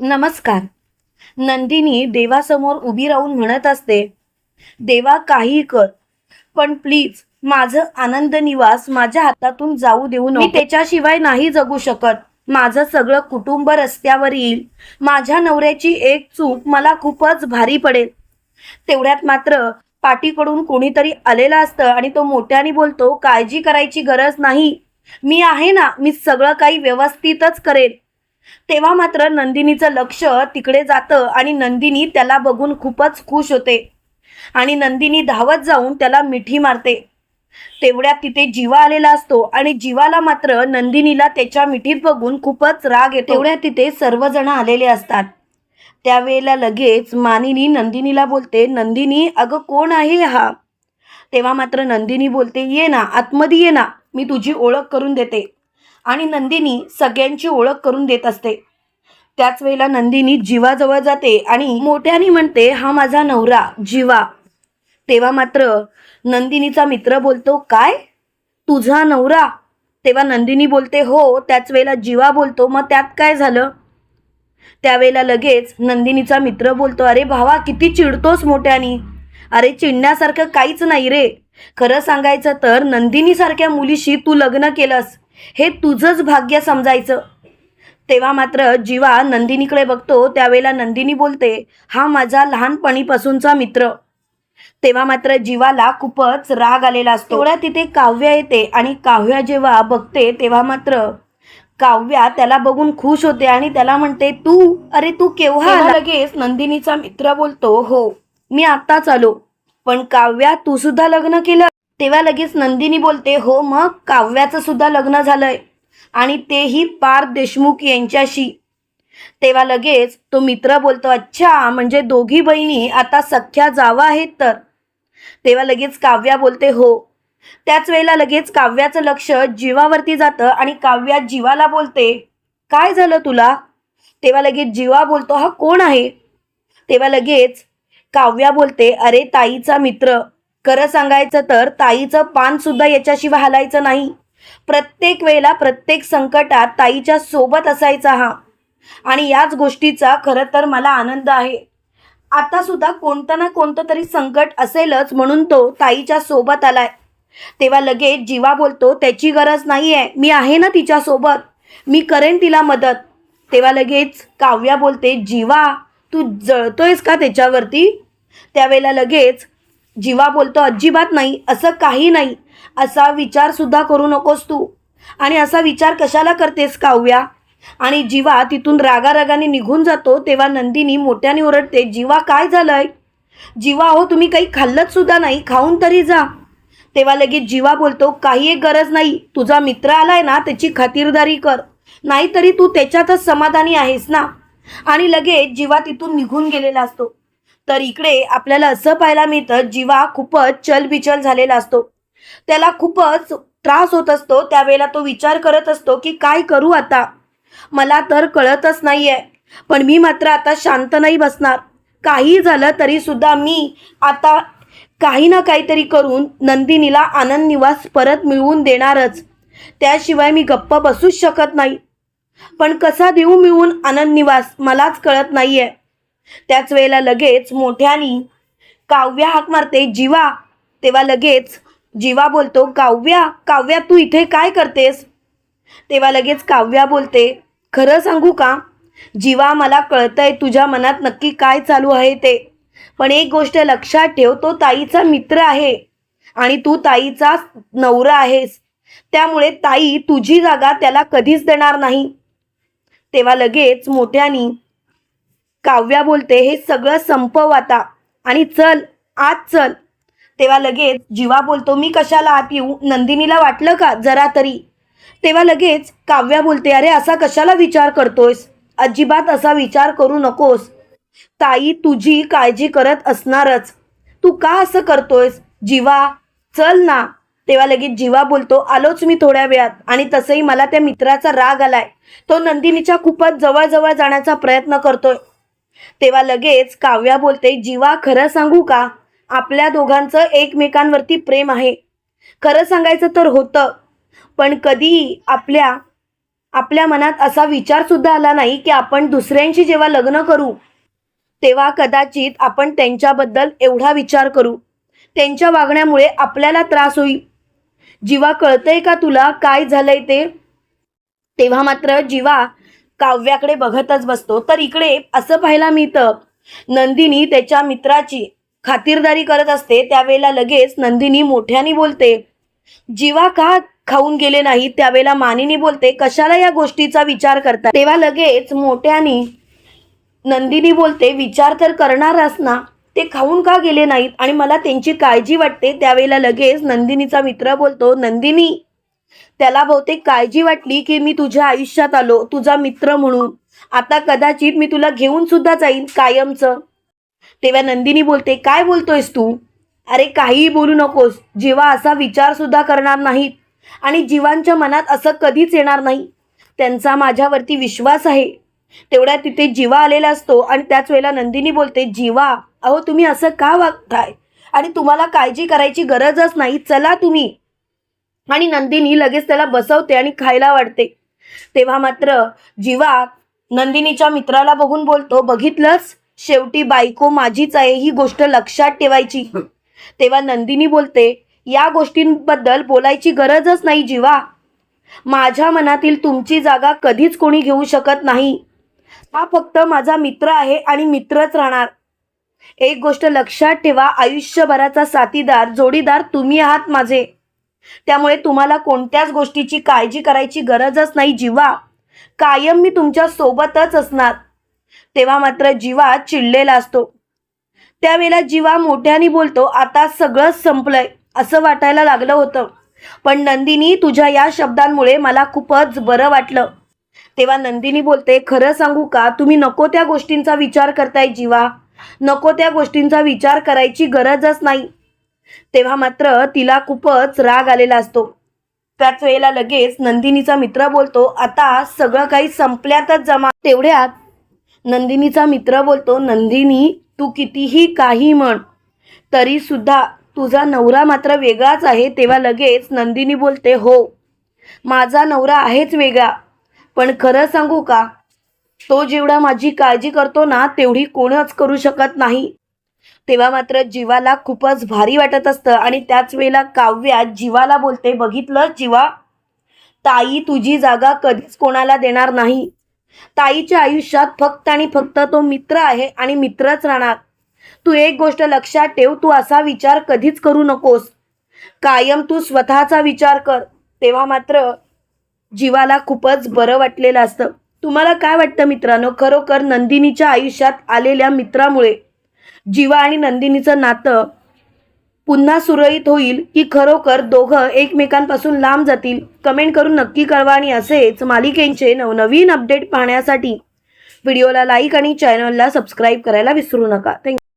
नमस्कार. नंदिनी देवासमोर उभी राहून म्हणत असते देवा काही कर. पण प्लीज माझं आनंद निवास माझ्या हातातून जाऊ देऊ नको. मी त्याच्याशिवाय नाही जगू शकत. माझं सगळं कुटुंब रस्त्यावर येईल. माझ्या नवऱ्याची एक चूक मला खूपच भारी पडेल. तेवढ्यात मात्र पाठीकडून कोणीतरी आलेलं असतं आणि तो मोठ्याने बोलतो काळजी करायची गरज नाही. मी आहे ना मी सगळं काही व्यवस्थितच करेल. तेव्हा मात्र नंदिनीचं लक्ष तिकडे जातं आणि नंदिनी त्याला बघून खूपच खुश होते. आणि नंदिनी धावत जाऊन त्याला मिठी मारते. तेवढ्यात तिथे जीवा आलेला असतो आणि जीवाला मात्र नंदिनीला त्याच्या मिठीत बघून खूपच राग येतो. तेवढ्यात तिथे सर्वजण आलेले असतात. त्यावेळेला लगेच मानिनी नंदिनीला बोलते नंदिनी अगं कोण आहे हा? तेव्हा मात्र नंदिनी बोलते ये ना आतमध्ये ये ना मी तुझी ओळख करून देते. आणि नंदिनी सगळ्यांची ओळख करून देत असते. त्याच वेळेला नंदिनी जीवाजवळ जाते आणि मोठ्याने म्हणते हा माझा नवरा जीवा. तेव्हा मात्र नंदिनीचा मित्र बोलतो काय? तुझा नवरा? तेव्हा नंदिनी बोलते हो. त्याच वेळेला जीवा बोलतो मग त्यात काय झालं? त्यावेळेला लगेच नंदिनीचा मित्र बोलतो अरे भावा किती चिडतोस मोठ्यानी. अरे चिडण्यासारखं काहीच नाही रे. खरं सांगायचं तर नंदिनीसारख्या मुलीशी तू लग्न केलंस. हे तुझंच भाग्य समजायचं. तेव्हा मात्र जीवा नंदिनीकडे बघतो त्यावेळेला नंदिनी बोलते हा माझा लहानपणीपासूनचा मित्र. तेव्हा मात्र जीवाला खूपच राग आलेला असतो. तेवढ्या तिथे काव्या येते आणि काव्या जेव्हा बघते तेव्हा मात्र काव्या त्याला बघून खुश होते आणि त्याला म्हणते तू अरे तू केव्हा आला?" लगेच नंदिनीचा मित्र बोलतो हो मी आत्ताच आलो पण काव्या तू सुद्धा लग्न केलं तेव्हा लगेच नंदिनी बोलते हो मग काव्याचं सुद्धा लग्न झालंय. आणि तेही पार्थ देशमुख यांच्याशी. तेव्हा लगेच तो मित्र बोलतो अच्छा म्हणजे दोघी बहिणी आता सख्या जावा आहेत तर? तेव्हा लगेच काव्या बोलते हो. त्याच वेळेला लगेच काव्याचं लक्ष जीवावरती जातं आणि काव्या जीवाला बोलते काय झालं तुला? तेव्हा लगेच जीवा बोलतो हा कोण आहे? तेव्हा लगेच काव्या बोलते अरे ताईचा मित्र. खरं सांगायचं तर ताईचं पान सुद्धा याच्याशिवाय हलायचं नाही. प्रत्येक वेळेला प्रत्येक संकटात ताईच्या सोबत असायचा हा. आणि याच गोष्टीचा खरं तर मला आनंद आहे. आता सुद्धा कोणतं ना कोणतं तरी संकट असेलच म्हणून तो ताईच्या सोबत आलाय. तेव्हा लगेच जीवा बोलतो त्याची गरज नाही आहे मी आहे ना तिच्या सोबत मी करेन तिला मदत. तेव्हा लगेच काव्या बोलते जीवा तू जळतोयस का त्याच्यावरती? त्यावेळेला लगेच जीवा बोलतो अजिबात नाही असं काही नाही. असा विचारसुद्धा करू नकोस तू. आणि असा विचार कशाला करतेस काव्या? आणि जीवा तिथून रागारागाने निघून जातो तेव्हा नंदिनी मोठ्याने ओरडते जीवा काय झालंय? जीवा हो तुम्ही काही खाल्लत सुद्धा नाही खाऊन तरी जा. तेव्हा लगेच जीवा बोलतो काही एक गरज नाही तुझा मित्र आलाय ना त्याची खातिरदारी कर. नाहीतरी तू त्याच्यातच समाधानी आहेस ना? आणि लगेच जीवा तिथून निघून गेलेला असतो. तर इकडे आपल्याला असं पाहायला मिळतं जीवा खूपच चलबिचल झालेला असतो. त्याला खूपच त्रास होत असतो. त्यावेळेला तो विचार करत असतो की काय करू आता? मला तर कळतच नाहीये. पण मी मात्र आता शांत नाही बसणार. काही झालं तरी सुद्धा मी आता काही ना काहीतरी करून नंदिनीला आनंद निवास परत मिळवून देणारच. त्याशिवाय मी गप्प बसूच शकत नाही. पण कसा देऊ मिळवून आनंद निवास मलाच कळत नाहीये. त्याच वेळेला लगेच मोठ्यानी काव्या हाक मारते जीवा. तेव्हा लगेच जीवा बोलतो काव्या काव्या तू इथे काय करतेस? तेव्हा लगेच काव्या बोलते खरं सांगू का? जीवा मला कळतंय तुझ्या मनात नक्की काय चालू आहे ते. पण एक गोष्ट लक्षात ठेव तो ताईचा मित्र आहे आणि तू ताईचा नवरा आहेस. त्यामुळे ताई तुझी जागा त्याला कधीच देणार नाही. तेव्हा लगेच मोठ्यानी काव्या बोलते हे सगळं संपव आता. आणि चल आज चल. तेव्हा लगेच जीवा बोलतो मी कशाला आत येऊ? नंदिनीला वाटलं का? जरा तरी. तेव्हा लगेच काव्या बोलते अरे असा कशाला विचार करतोयस? अजिबात असा विचार करू नकोस. ताई तुझी काळजी करत असणारच. तू का असं करतोयस? जीवा चल ना. तेव्हा लगेच जीवा बोलतो आलोच मी थोड्या वेळात. आणि तसंही मला त्या मित्राचा राग आलाय. तो नंदिनीच्या खूपच जवळजवळ जाण्याचा प्रयत्न करतोय. तेव्हा लगेच काव्या बोलते जीवा खरं सांगू का? आपल्या दोघांचं एकमेकांवरती प्रेम आहे. खरं सांगायचं तर होतं पण कधीही आपल्या आपल्या मनात असा विचार सुद्धा आला नाही की आपण दुसऱ्यांशी जेव्हा लग्न करू तेव्हा कदाचित आपण त्यांच्याबद्दल एवढा विचार करू. त्यांच्या वागण्यामुळे आपल्याला त्रास होईल. जीवा कळतंय का तुला? काय झालंय ते? तेव्हा मात्र जीवा काव्याकडे बघतच बसतो. तर इकडे असं पाहायला मिळतं नंदिनी त्याच्या मित्राची खातिरदारी करत असते. त्यावेळेला लगेच नंदिनी मोठ्याने बोलते जीवा का खाऊन गेले नाही? त्यावेळेला मानिनी बोलते कशाला या गोष्टीचा विचार करता तेव्हा लगेच मोठ्यानी नंदिनी बोलते विचार तर करणारच ना. ते खाऊन का गेले नाहीत? आणि मला त्यांची काळजी वाटते. त्यावेळेला लगेच नंदिनीचा मित्र बोलतो नंदिनी त्याला बहुतेक काळजी वाटली की मी तुझ्या आयुष्यात आलो तुझा मित्र म्हणून. आता कदाचित मी तुला घेऊन सुद्धा जाईन कायमचं. तेव्हा नंदिनी बोलते काय बोलतोयस तू? अरे काहीही बोलू नकोस. जीवा असा विचार सुद्धा करणार नाहीत. आणि जीवांच्या मनात असं कधीच येणार नाही. त्यांचा माझ्यावरती विश्वास आहे. तेवढ्या तिथे जीवा आलेला असतो आणि त्याच वेळेला नंदिनी बोलते जीवा अहो तुम्ही असं का वागताय? आणि तुम्हाला काळजी करायची गरजच नाही. चला तुम्ही. आणि नंदिनी लगेच त्याला बसवते आणि खायला वाढते. तेव्हा मात्र जीवा नंदिनीच्या मित्राला बघून बोलतो बघितलंच शेवटी बायको माझीच आहे ही गोष्ट लक्षात ठेवायची. तेव्हा नंदिनी बोलते या गोष्टींबद्दल बोलायची गरजच नाही जीवा. माझ्या मनातील तुमची जागा कधीच कोणी घेऊ शकत नाही. हा फक्त माझा मित्र आहे आणि मित्रच राहणार. एक गोष्ट लक्षात ठेवा आयुष्यभराचा साथीदार जोडीदार तुम्ही आहात माझे. त्यामुळे तुम्हाला कोणत्याच गोष्टीची काळजी करायची गरजच नाही जीवा. कायम मी तुमच्या सोबतच असणार. तेव्हा मात्र जीवा चिडलेला असतो. त्यावेळेला जीवा मोठ्याने बोलतो आता सगळंच संपलंय असं वाटायला लागलं होतं. पण नंदिनी तुझ्या या शब्दांमुळे मला खूपच बरं वाटलं. तेव्हा नंदिनी बोलते खरं सांगू का तुम्ही नको त्या गोष्टींचा विचार करताय जीवा. नको त्या गोष्टींचा विचार करायची गरजच नाही. तेव्हा मात्र तिला खूपच राग आलेला असतो. त्याच वेळेला लगेच नंदिनीचा मित्र बोलतो आता सगळं काही संपल्यातच जमा. तेवढ्यात नंदिनीचा मित्र बोलतो नंदिनी तू कितीही काही म्हण तरी सुद्धा तुझा नवरा मात्र वेगळाच आहे. तेव्हा लगेच नंदिनी बोलते हो माझा नवरा आहेच वेगळा पण खरं सांगू का? तो जेवढा माझी काळजी करतो ना तेवढी कोणच करू शकत नाही. तेव्हा मात्र जीवाला खूपच भारी वाटत असतं. आणि त्याच वेळेला काव्यात जीवाला बोलते बघितलं जीवा ताई तुझी जागा कधीच कोणाला देणार नाही. ताईच्या आयुष्यात फक्त आणि फक्त तो मित्र आहे आणि मित्रच राहणार. तू एक गोष्ट लक्षात ठेव तू असा विचार कधीच करू नकोस. कायम तू स्वतःचा विचार कर. तेव्हा मात्र जीवाला खूपच बरं वाटलेलं असतं. तुम्हाला काय वाटतं मित्रांनो? खरोखर नंदिनीच्या आयुष्यात आलेल्या मित्रामुळे जीवा आणि नंदिनीचं नातं पुन्हा सुरळीत होईल की खरोखर दोघं एकमेकांपासून लांब जातील? कमेंट करून नक्की कळवा आणि असेच मालिकेंचे नवनवीन अपडेट पाहण्यासाठी व्हिडिओला लाईक आणि चॅनलला सबस्क्राईब करायला विसरू नका. थँक्यू